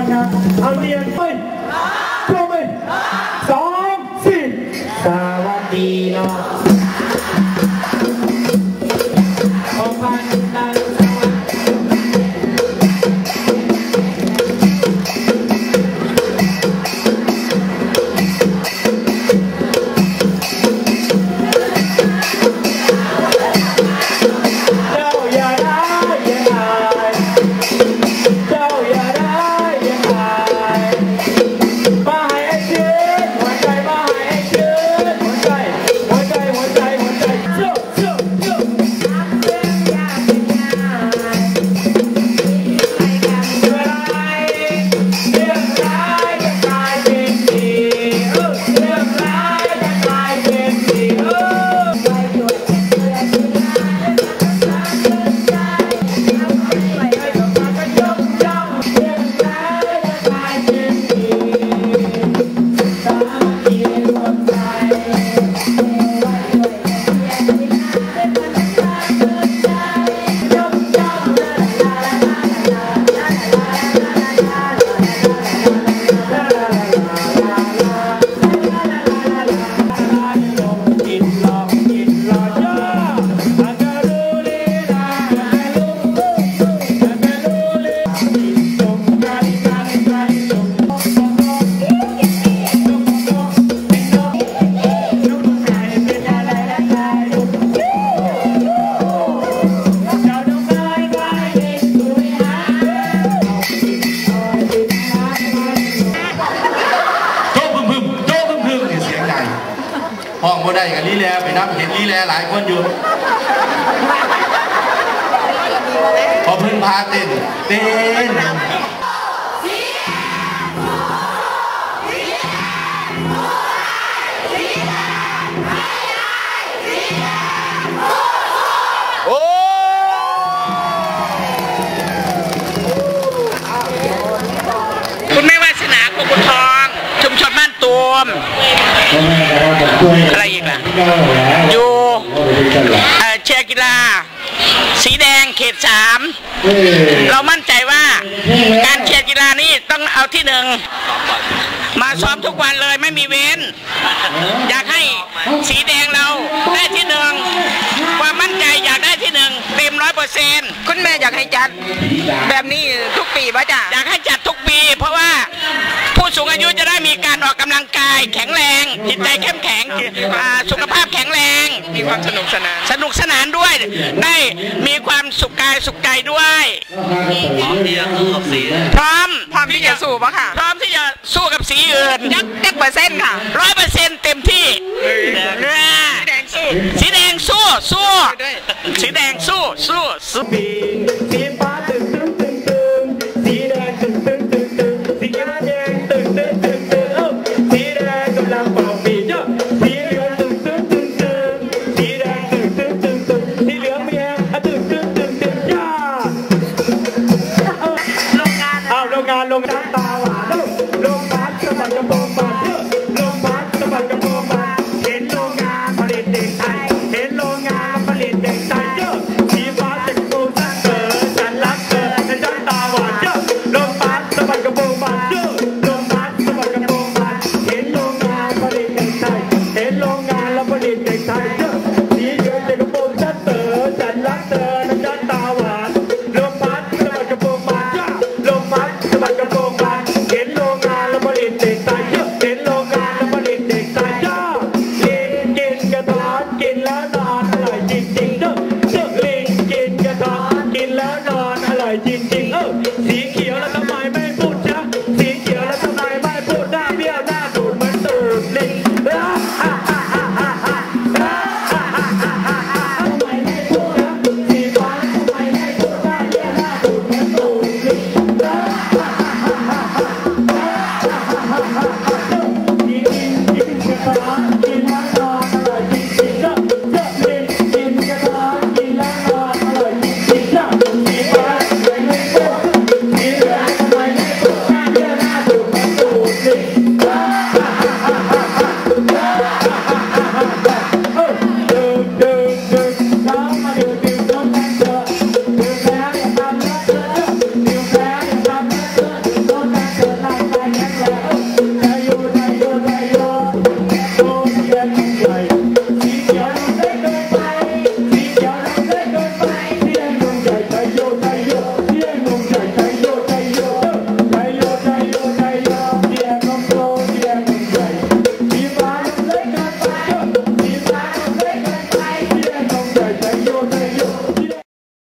อนครับเอาเรียนไปโชวไปสองสี่สวัสดีน้อ ได้กับลีแลไปนับเห็นลีแลหลายคนอยู่พอพึ่งพาเต้นเต้นโอ้คุณแม่วาสนากุกุทอง ชุมชนบ้านตูม อะไรอีกล่ะ อยู่เอ่อเชียร์กีฬา สีแดงเขตสามเรามั่นใจว่าการเชียร์กีฬานี่ต้องเอาที่หนึ่งมาซ้อมทุกวันเลยไม่มีเว้น อยากให้สีแดงเราได้ที่หนึ่งความมั่นใจอยากได้ที่หนึ่งเต็มร้ อยเปอร์เซ็นต์คุณแม่อยากให้จัดแบบนี้ทุกปีป่ะจ๊ะอยากให้จัดทุกปี เพราะว่าผู้สูงอายุจะได้มีการออกกำลังกาย แข็งแรงจิตใจเข้มแข็งอ่าสุขภาพแข็งแรง มีความสนุกสนานสนุกสนานด้วย ได้มีความสุขกายสุขใจด้วยพร้อมพร้อมที่จะสู้ป่ะค่ะ พร้อมที่จะสู้กับสีอื่นยักยักเปอร์เซ็นต์ค่ะร้อยเปอร์เซ็นต์เต็มที่สีแดงสู้สีแดง สู้สู้ด้วยสีแดงสู้สู้สู้ปี